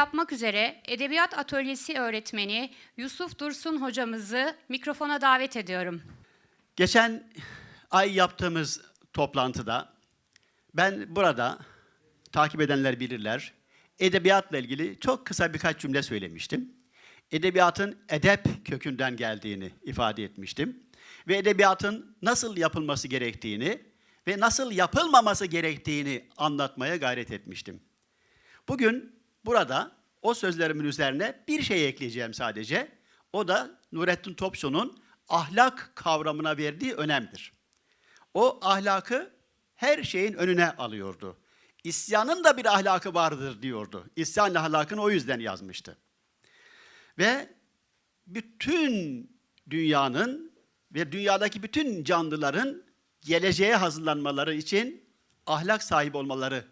yapmak üzere Edebiyat Atölyesi öğretmeni Yusuf Dursun hocamızı mikrofona davet ediyorum. Geçen ay yaptığımız toplantıda ben burada takip edenler bilirler. Edebiyatla ilgili çok kısa birkaç cümle söylemiştim. Edebiyatın edep kökünden geldiğini ifade etmiştim. Ve edebiyatın nasıl yapılması gerektiğini ve nasıl yapılmaması gerektiğini anlatmaya gayret etmiştim. Bugün burada o sözlerimin üzerine bir şey ekleyeceğim sadece. O da Nurettin Topçu'nun ahlak kavramına verdiği önemdir. O ahlakı her şeyin önüne alıyordu. İsyanın da bir ahlakı vardır diyordu. İsyan ahlakını o yüzden yazmıştı. Ve bütün dünyanın ve dünyadaki bütün canlıların geleceğe hazırlanmaları için ahlak sahibi olmaları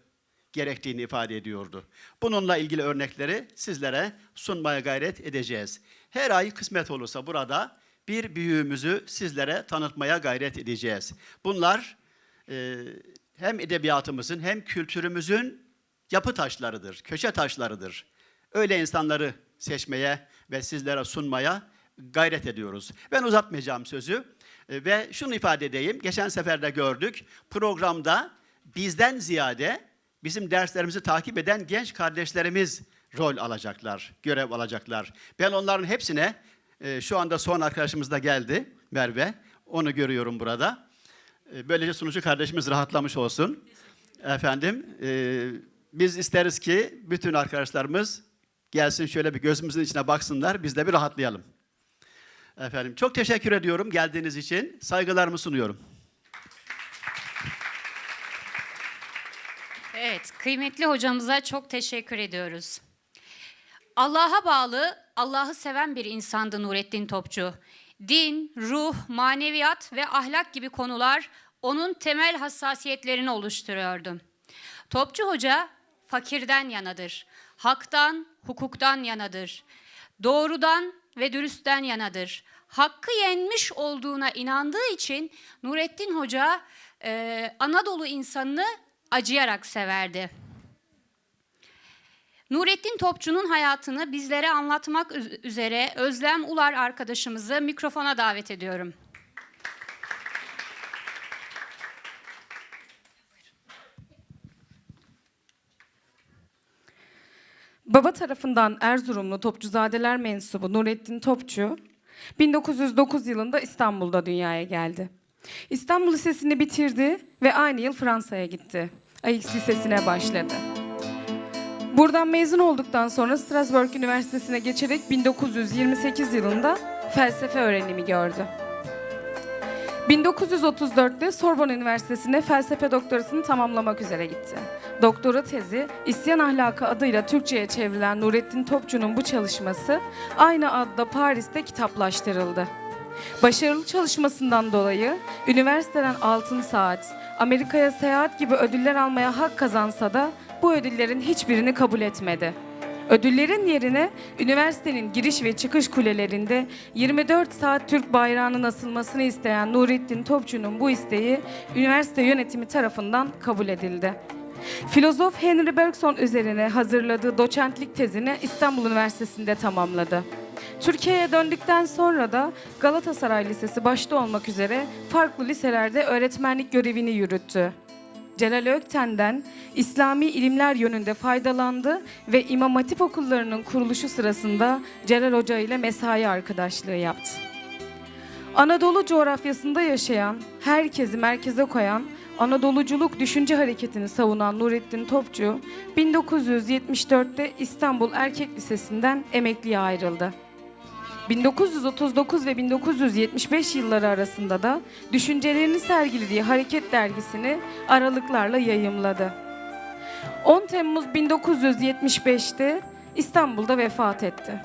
gerektiğini ifade ediyordu. Bununla ilgili örnekleri sizlere sunmaya gayret edeceğiz. Her ay kısmet olursa burada bir büyüğümüzü sizlere tanıtmaya gayret edeceğiz. Bunlar e, hem edebiyatımızın hem kültürümüzün yapı taşlarıdır, köşe taşlarıdır. Öyle insanları seçmeye ve sizlere sunmaya gayret ediyoruz. Ben uzatmayacağım sözü E, ve şunu ifade edeyim. Geçen sefer de gördük. Programda bizden ziyade bizim derslerimizi takip eden genç kardeşlerimiz rol alacaklar, görev alacaklar. Ben onların hepsine e, şu anda son arkadaşımız da geldi Merve. Onu görüyorum burada. E, Böylece sunucu kardeşimiz rahatlamış olsun. Efendim, e, biz isteriz ki bütün arkadaşlarımız gelsin şöyle bir gözümüzün içine baksınlar, biz de bir rahatlayalım. Efendim, çok teşekkür ediyorum geldiğiniz için. Saygılarımı sunuyorum. Evet, kıymetli hocamıza çok teşekkür ediyoruz. Allah'a bağlı, Allah'ı seven bir insandı Nurettin Topçu. Din, ruh, maneviyat ve ahlak gibi konular onun temel hassasiyetlerini oluşturuyordu. Topçu Hoca fakirden yanadır. Haktan, hukuktan yanadır. Doğrudan ve dürüstten yanadır. Hakkı yenmiş olduğuna inandığı için Nurettin Hoca e, Anadolu insanını acıyarak severdi. Nurettin Topçu'nun hayatını bizlere anlatmak üz- üzere Özlem Ular arkadaşımızı mikrofona davet ediyorum. Baba tarafından Erzurumlu Topçuzadeler mensubu Nurettin Topçu, 1909 yılında İstanbul'da dünyaya geldi. İstanbul Lisesi'ni bitirdi ve aynı yıl Fransa'ya gitti. AX Lisesi'ne başladı. Buradan mezun olduktan sonra Strasbourg Üniversitesi'ne geçerek 1928 yılında felsefe öğrenimi gördü. 1934'te Sorbonne Üniversitesi'ne felsefe doktorasını tamamlamak üzere gitti. Doktora tezi İsyan Ahlakı adıyla Türkçe'ye çevrilen Nurettin Topçu'nun bu çalışması aynı adda Paris'te kitaplaştırıldı. Başarılı çalışmasından dolayı üniversiteden Altın Saat, Amerika'ya seyahat gibi ödüller almaya hak kazansa da bu ödüllerin hiçbirini kabul etmedi. Ödüllerin yerine üniversitenin giriş ve çıkış kulelerinde 24 saat Türk bayrağının asılmasını isteyen Nurettin Topçu'nun bu isteği üniversite yönetimi tarafından kabul edildi. Filozof Henry Bergson üzerine hazırladığı doçentlik tezini İstanbul Üniversitesi'nde tamamladı. Türkiye'ye döndükten sonra da Galatasaray Lisesi başta olmak üzere farklı liselerde öğretmenlik görevini yürüttü. Celal Ökten'den İslami ilimler yönünde faydalandı ve İmam Hatip okullarının kuruluşu sırasında Celal Hoca ile mesai arkadaşlığı yaptı. Anadolu coğrafyasında yaşayan, herkesi merkeze koyan, Anadoluculuk düşünce hareketini savunan Nurettin Topçu, 1974'te İstanbul Erkek Lisesi'nden emekliye ayrıldı. 1939 ve 1975 yılları arasında da düşüncelerini sergilediği Hareket dergisini aralıklarla yayımladı. 10 Temmuz 1975'te İstanbul'da vefat etti.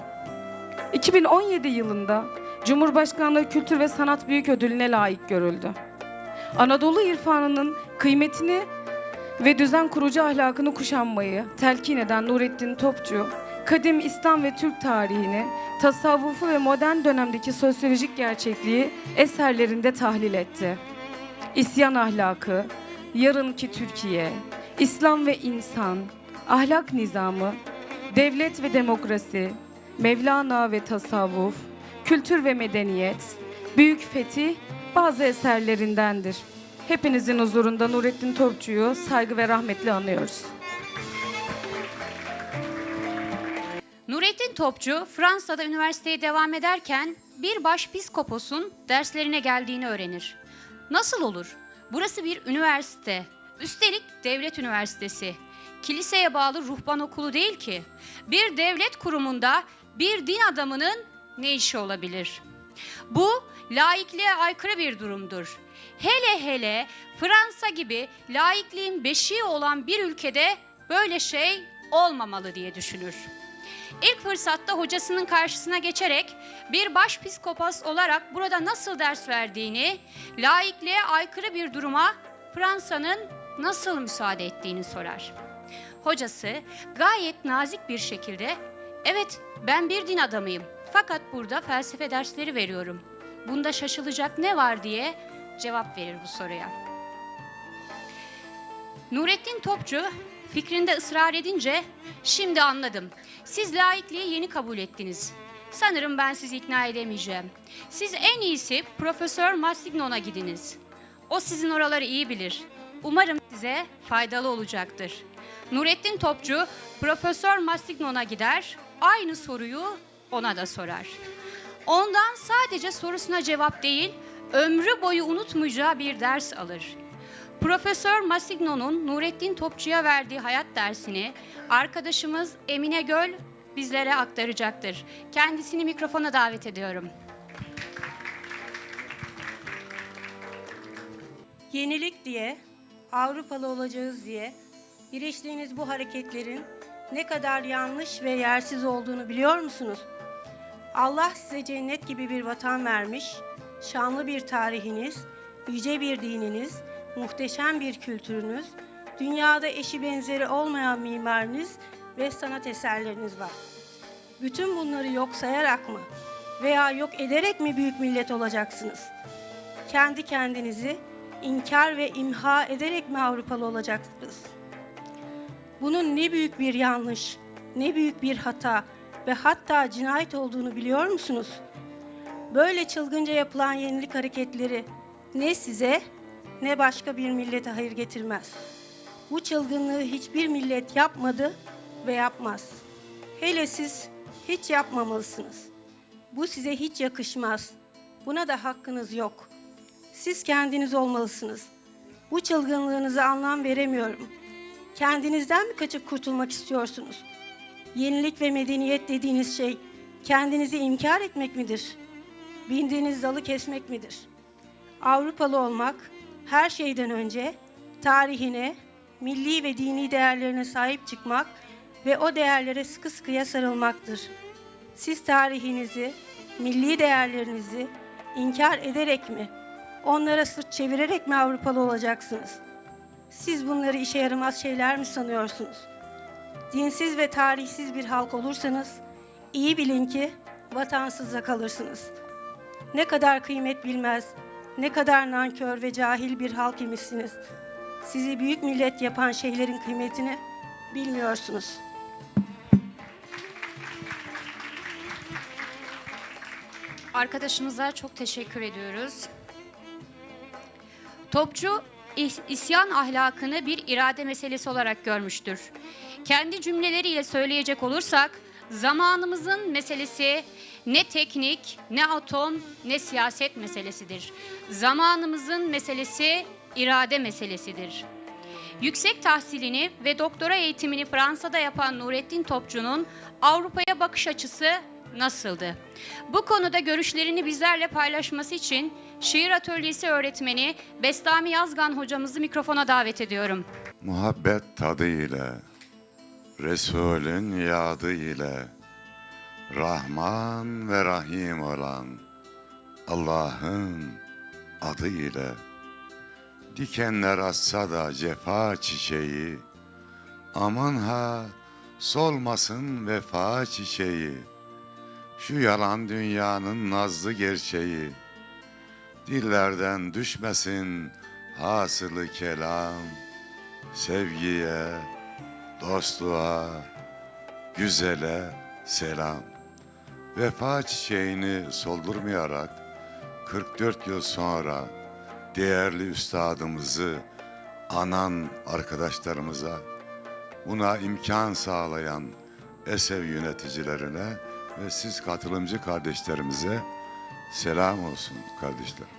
2017 yılında Cumhurbaşkanlığı Kültür ve Sanat Büyük Ödülü'ne layık görüldü. Anadolu irfanının kıymetini ve düzen kurucu ahlakını kuşanmayı telkin eden Nurettin Topçu, kadim İslam ve Türk tarihini, tasavvufu ve modern dönemdeki sosyolojik gerçekliği eserlerinde tahlil etti. İsyan ahlakı, yarınki Türkiye, İslam ve insan, ahlak nizamı, Devlet ve Demokrasi, Mevlana ve Tasavvuf, Kültür ve Medeniyet, Büyük Fetih bazı eserlerindendir. Hepinizin huzurunda Nurettin Topçu'yu saygı ve rahmetle anıyoruz. Nurettin Topçu Fransa'da üniversiteye devam ederken bir başpiskoposun derslerine geldiğini öğrenir. Nasıl olur? Burası bir üniversite. Üstelik devlet üniversitesi. Kiliseye bağlı ruhban okulu değil ki. Bir devlet kurumunda bir din adamının ne işi olabilir? Bu laikliğe aykırı bir durumdur. Hele hele Fransa gibi laikliğin beşiği olan bir ülkede böyle şey olmamalı diye düşünür. İlk fırsatta hocasının karşısına geçerek bir başpiskopos olarak burada nasıl ders verdiğini, laikliğe aykırı bir duruma Fransa'nın nasıl müsaade ettiğini sorar. Hocası gayet nazik bir şekilde evet ben bir din adamıyım fakat burada felsefe dersleri veriyorum. Bunda şaşılacak ne var diye cevap verir bu soruya. Nurettin Topçu fikrinde ısrar edince şimdi anladım. Siz laikliği yeni kabul ettiniz. Sanırım ben sizi ikna edemeyeceğim. Siz en iyisi Profesör Massignon'a gidiniz. O sizin oraları iyi bilir. Umarım size faydalı olacaktır. Nurettin Topçu Profesör Massignon'a gider, aynı soruyu ona da sorar. Ondan sadece sorusuna cevap değil, ömrü boyu unutmayacağı bir ders alır. Profesör Masigno'nun Nurettin Topçu'ya verdiği hayat dersini arkadaşımız Emine Göl bizlere aktaracaktır. Kendisini mikrofona davet ediyorum. Yenilik diye, Avrupalı olacağız diye giriştiğiniz bu hareketlerin ne kadar yanlış ve yersiz olduğunu biliyor musunuz? Allah size cennet gibi bir vatan vermiş, şanlı bir tarihiniz, yüce bir dininiz, muhteşem bir kültürünüz, dünyada eşi benzeri olmayan mimariniz ve sanat eserleriniz var. Bütün bunları yok sayarak mı veya yok ederek mi büyük millet olacaksınız? kendi kendinizi inkar ve imha ederek mi Avrupalı olacaksınız? Bunun ne büyük bir yanlış, ne büyük bir hata ve hatta cinayet olduğunu biliyor musunuz? Böyle çılgınca yapılan yenilik hareketleri ne size ne başka bir millete hayır getirmez. Bu çılgınlığı hiçbir millet yapmadı ve yapmaz. Hele siz hiç yapmamalısınız. Bu size hiç yakışmaz. Buna da hakkınız yok.'' Siz kendiniz olmalısınız. Bu çılgınlığınıza anlam veremiyorum. Kendinizden mi kaçıp kurtulmak istiyorsunuz? Yenilik ve medeniyet dediğiniz şey kendinizi inkar etmek midir? Bindiğiniz dalı kesmek midir? Avrupalı olmak her şeyden önce tarihine, milli ve dini değerlerine sahip çıkmak ve o değerlere sıkı sıkıya sarılmaktır. Siz tarihinizi, milli değerlerinizi inkar ederek mi, onlara sırt çevirerek mi Avrupalı olacaksınız? Siz bunları işe yaramaz şeyler mi sanıyorsunuz? Dinsiz ve tarihsiz bir halk olursanız iyi bilin ki vatansızda kalırsınız. Ne kadar kıymet bilmez, ne kadar nankör ve cahil bir halk imişsiniz. Sizi büyük millet yapan şeylerin kıymetini bilmiyorsunuz.'' Arkadaşımıza çok teşekkür ediyoruz. Topçu is- isyan ahlakını bir irade meselesi olarak görmüştür. Kendi cümleleriyle söyleyecek olursak zamanımızın meselesi ne teknik, ne atom, ne siyaset meselesidir. Zamanımızın meselesi irade meselesidir. Yüksek tahsilini ve doktora eğitimini Fransa'da yapan Nurettin Topçu'nun Avrupa'ya bakış açısı nasıldı? Bu konuda görüşlerini bizlerle paylaşması için şiir atölyesi öğretmeni Bestami Yazgan hocamızı mikrofona davet ediyorum. Muhabbet tadı ile, Resulün yadı ile, Rahman ve Rahim olan Allah'ın adı ile, dikenler atsa da cefa çiçeği, aman ha solmasın vefa çiçeği, şu yalan dünyanın nazlı gerçeği, dillerden düşmesin hasılı kelam, sevgiye, dostluğa, güzele selam. Vefa çiçeğini soldurmayarak 44 yıl sonra değerli üstadımızı anan arkadaşlarımıza buna imkan sağlayan ESEV yöneticilerine ve siz katılımcı kardeşlerimize selam olsun kardeşlerim.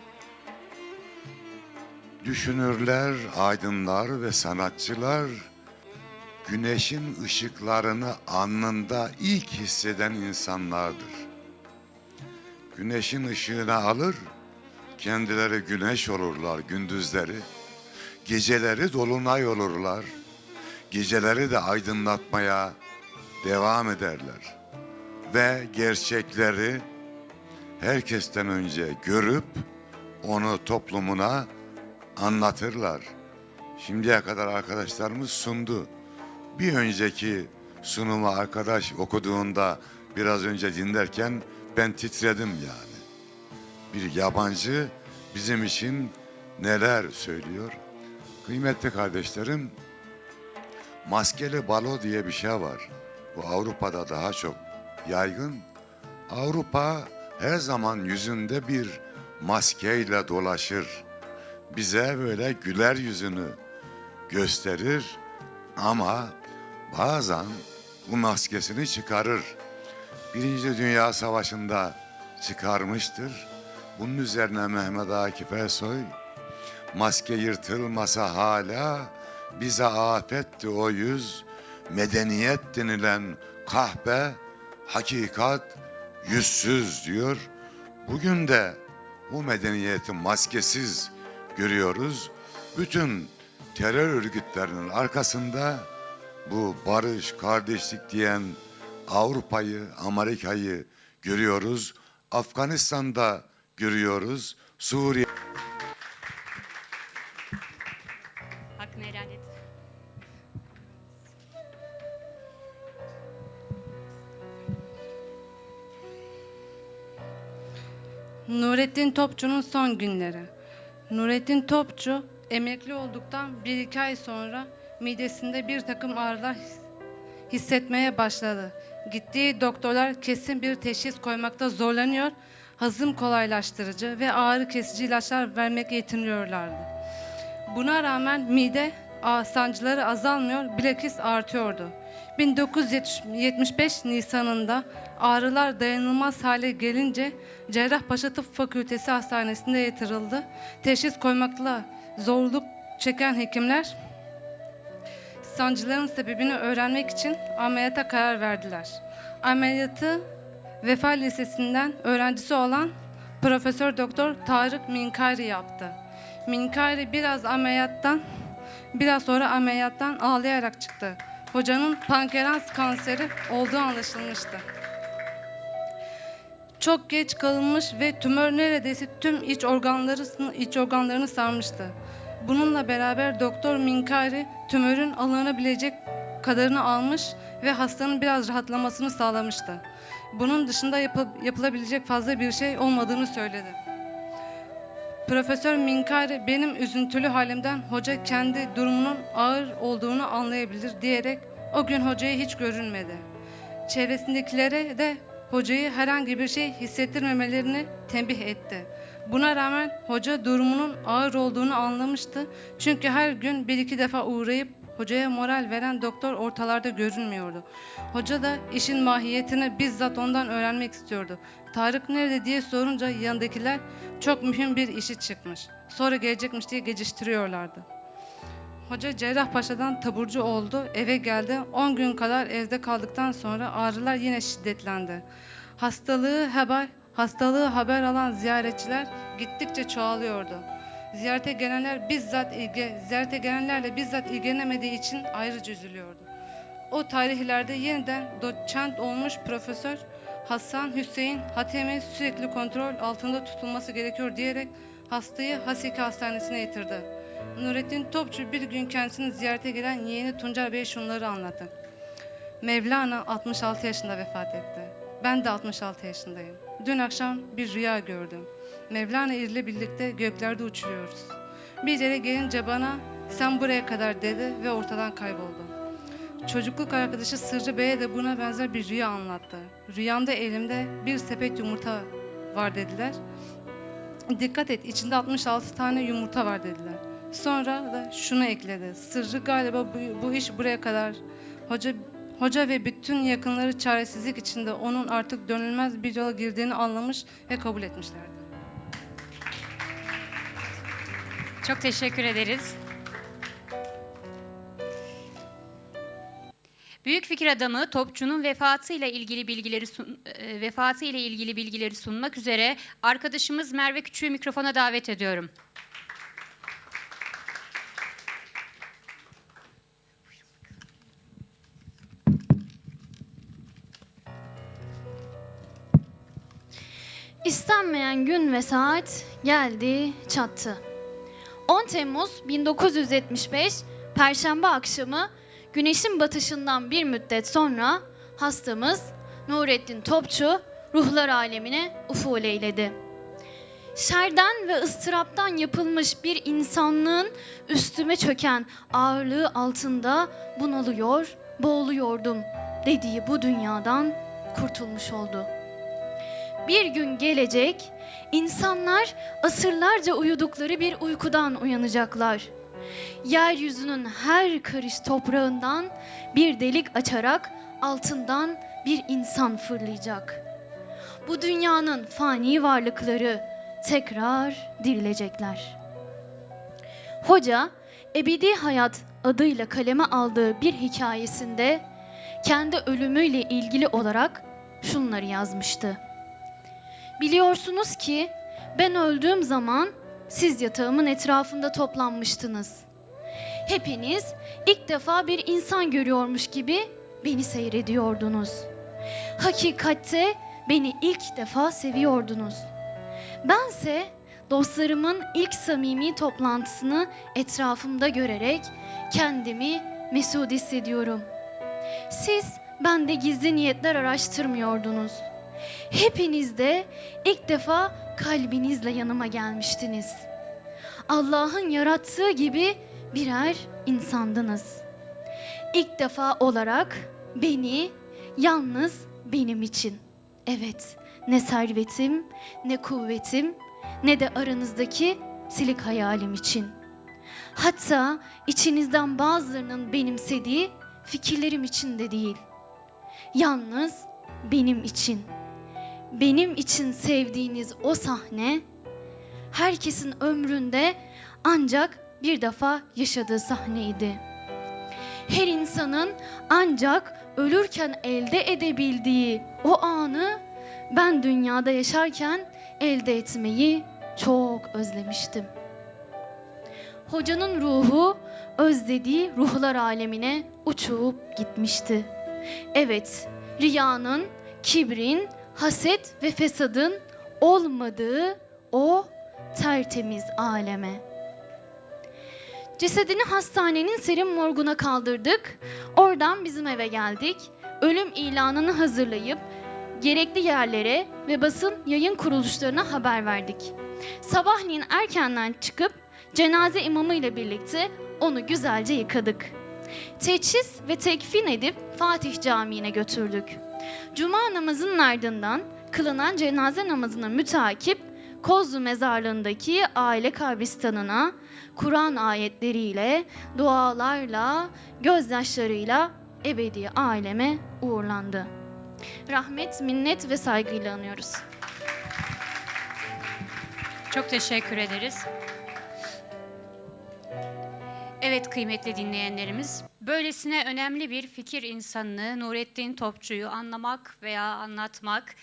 Düşünürler, aydınlar ve sanatçılar güneşin ışıklarını alnında ilk hisseden insanlardır. Güneşin ışığını alır, kendileri güneş olurlar gündüzleri, geceleri dolunay olurlar, geceleri de aydınlatmaya devam ederler. Ve gerçekleri herkesten önce görüp onu toplumuna anlatırlar. Şimdiye kadar arkadaşlarımız sundu. Bir önceki sunumu arkadaş okuduğunda biraz önce dinlerken ben titredim yani. Bir yabancı bizim için neler söylüyor? Kıymetli kardeşlerim, maskeli balo diye bir şey var. Bu Avrupa'da daha çok yaygın. Avrupa her zaman yüzünde bir maskeyle dolaşır. Bize böyle güler yüzünü gösterir ama bazen bu maskesini çıkarır. Birinci Dünya Savaşı'nda çıkarmıştır. Bunun üzerine Mehmet Akif Ersoy maske yırtılmasa hala bize afetti o yüz medeniyet denilen kahpe hakikat yüzsüz diyor. Bugün de bu medeniyeti maskesiz görüyoruz. Bütün terör örgütlerinin arkasında bu barış, kardeşlik diyen Avrupa'yı, Amerika'yı görüyoruz. Afganistan'da görüyoruz. Suriye Hakkını helal et. Nurettin Topçu'nun son günleri. Nurettin Topçu emekli olduktan bir iki ay sonra midesinde bir takım ağrılar his- hissetmeye başladı. Gittiği doktorlar kesin bir teşhis koymakta zorlanıyor, hazım kolaylaştırıcı ve ağrı kesici ilaçlar vermek yetiniyorlardı. Buna rağmen mide sancıları azalmıyor, bilakis artıyordu. 1975 Nisan'ında ağrılar dayanılmaz hale gelince Cerrahpaşa Tıp Fakültesi Hastanesi'nde yatırıldı. Teşhis koymakla zorluk çeken hekimler sancıların sebebini öğrenmek için ameliyata karar verdiler. Ameliyatı Vefa Lisesi'nden öğrencisi olan Profesör Doktor Tarık Minkari yaptı. Minkari biraz ameliyattan biraz sonra ameliyattan ağlayarak çıktı. Hocanın pankreas kanseri olduğu anlaşılmıştı. Çok geç kalınmış ve tümör neredeyse tüm iç organları iç organlarını sarmıştı. Bununla beraber Doktor Minkari tümörün alınabilecek kadarını almış ve hastanın biraz rahatlamasını sağlamıştı. Bunun dışında yapı- yapılabilecek fazla bir şey olmadığını söyledi. Profesör Minkari benim üzüntülü halimden hoca kendi durumunun ağır olduğunu anlayabilir diyerek o gün hocaya hiç görünmedi. Çevresindekilere de hocayı herhangi bir şey hissettirmemelerini tembih etti. Buna rağmen hoca durumunun ağır olduğunu anlamıştı. Çünkü her gün bir iki defa uğrayıp hocaya moral veren doktor ortalarda görünmüyordu. Hoca da işin mahiyetini bizzat ondan öğrenmek istiyordu. Tarık nerede diye sorunca yanındakiler çok mühim bir işi çıkmış. Sonra gelecekmiş diye geçiştiriyorlardı. Hoca Cerrahpaşa'dan taburcu oldu, eve geldi. 10 gün kadar evde kaldıktan sonra ağrılar yine şiddetlendi. Hastalığı haber, hastalığı haber alan ziyaretçiler gittikçe çoğalıyordu. Ziyarete gelenler bizzat ilgi, ziyarete gelenlerle bizzat ilgilenemediği için ayrıca üzülüyordu. O tarihlerde yeniden doçent olmuş profesör Hasan Hüseyin Hatemi sürekli kontrol altında tutulması gerekiyor diyerek hastayı Haseki Hastanesi'ne getirdi. Nurettin Topçu bir gün kendisini ziyarete gelen yeğeni Tuncer Bey'e şunları anlattı. Mevlana 66 yaşında vefat etti. Ben de 66 yaşındayım. Dün akşam bir rüya gördüm. Mevlana ile birlikte göklerde uçuruyoruz. Bir yere gelince bana sen buraya kadar dedi ve ortadan kayboldu. çocukluk arkadaşı Sırrı Bey'e de buna benzer bir rüya anlattı. Rüyamda elimde bir sepet yumurta var dediler. Dikkat et içinde 66 tane yumurta var dediler. Sonra da şunu ekledi. Sırrı galiba bu, bu iş buraya kadar. Hoca Hoca ve bütün yakınları çaresizlik içinde onun artık dönülmez bir yola girdiğini anlamış ve kabul etmişlerdi. Çok teşekkür ederiz. Büyük fikir adamı Topçu'nun vefatıyla ilgili bilgileri sun, e, vefatı ile ilgili bilgileri sunmak üzere arkadaşımız Merve Küçük'ü mikrofona davet ediyorum. İstenmeyen gün ve saat geldi, çattı. 10 Temmuz 1975 Perşembe akşamı güneşin batışından bir müddet sonra hastamız Nurettin Topçu ruhlar alemine uful eyledi. Şerden ve ıstıraptan yapılmış bir insanlığın üstüme çöken ağırlığı altında bunalıyor, boğuluyordum dediği bu dünyadan kurtulmuş oldu. Bir gün gelecek, insanlar asırlarca uyudukları bir uykudan uyanacaklar. Yeryüzünün her karış toprağından bir delik açarak altından bir insan fırlayacak. Bu dünyanın fani varlıkları tekrar dirilecekler. Hoca, Ebedi Hayat adıyla kaleme aldığı bir hikayesinde kendi ölümüyle ilgili olarak şunları yazmıştı. Biliyorsunuz ki ben öldüğüm zaman siz yatağımın etrafında toplanmıştınız. Hepiniz ilk defa bir insan görüyormuş gibi beni seyrediyordunuz. Hakikatte beni ilk defa seviyordunuz. Bense dostlarımın ilk samimi toplantısını etrafımda görerek kendimi mesut hissediyorum. Siz bende gizli niyetler araştırmıyordunuz. Hepiniz de ilk defa kalbinizle yanıma gelmiştiniz. Allah'ın yarattığı gibi birer insandınız. İlk defa olarak beni yalnız benim için. Evet, ne servetim, ne kuvvetim, ne de aranızdaki silik hayalim için. Hatta içinizden bazılarının benimsediği fikirlerim için de değil. Yalnız benim için benim için sevdiğiniz o sahne herkesin ömründe ancak bir defa yaşadığı sahneydi. Her insanın ancak ölürken elde edebildiği o anı ben dünyada yaşarken elde etmeyi çok özlemiştim. Hocanın ruhu özlediği ruhlar alemine uçup gitmişti. Evet, riyanın, kibrin, haset ve fesadın olmadığı o tertemiz aleme. Cesedini hastanenin serin morguna kaldırdık. Oradan bizim eve geldik. Ölüm ilanını hazırlayıp gerekli yerlere ve basın yayın kuruluşlarına haber verdik. Sabahleyin erkenden çıkıp cenaze imamı ile birlikte onu güzelce yıkadık. Teçhis ve tekfin edip Fatih Camii'ne götürdük. Cuma namazının ardından kılınan cenaze namazına mütakip Kozlu mezarlığındaki aile kabristanına Kur'an ayetleriyle, dualarla, gözyaşlarıyla ebedi aleme uğurlandı. Rahmet, minnet ve saygıyla anıyoruz. Çok teşekkür ederiz. Evet kıymetli dinleyenlerimiz, böylesine önemli bir fikir insanını Nurettin Topçu'yu anlamak veya anlatmak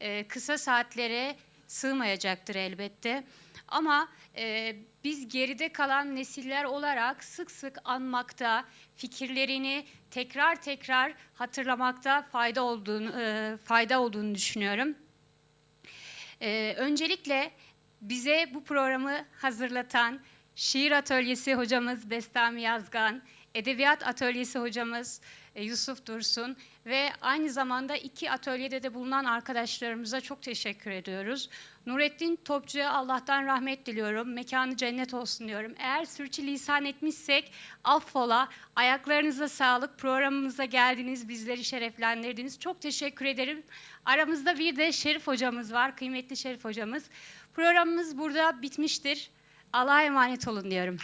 e, kısa saatlere sığmayacaktır elbette. Ama e, biz geride kalan nesiller olarak sık sık anmakta, fikirlerini tekrar tekrar hatırlamakta fayda olduğunu e, fayda olduğunu düşünüyorum. Öncelikle bize bu programı hazırlatan Şiir Atölyesi hocamız Bestami Yazgan, Edebiyat Atölyesi hocamız e, Yusuf Dursun ve aynı zamanda iki atölyede de bulunan arkadaşlarımıza çok teşekkür ediyoruz. Nurettin Topçu'ya Allah'tan rahmet diliyorum. Mekanı cennet olsun diyorum. Eğer sürçülisan etmişsek affola. Ayaklarınıza sağlık. Programımıza geldiniz, bizleri şereflendirdiniz. Çok teşekkür ederim. Aramızda bir de Şerif hocamız var, kıymetli Şerif hocamız. Programımız burada bitmiştir. Allah'a emanet olun diyorum.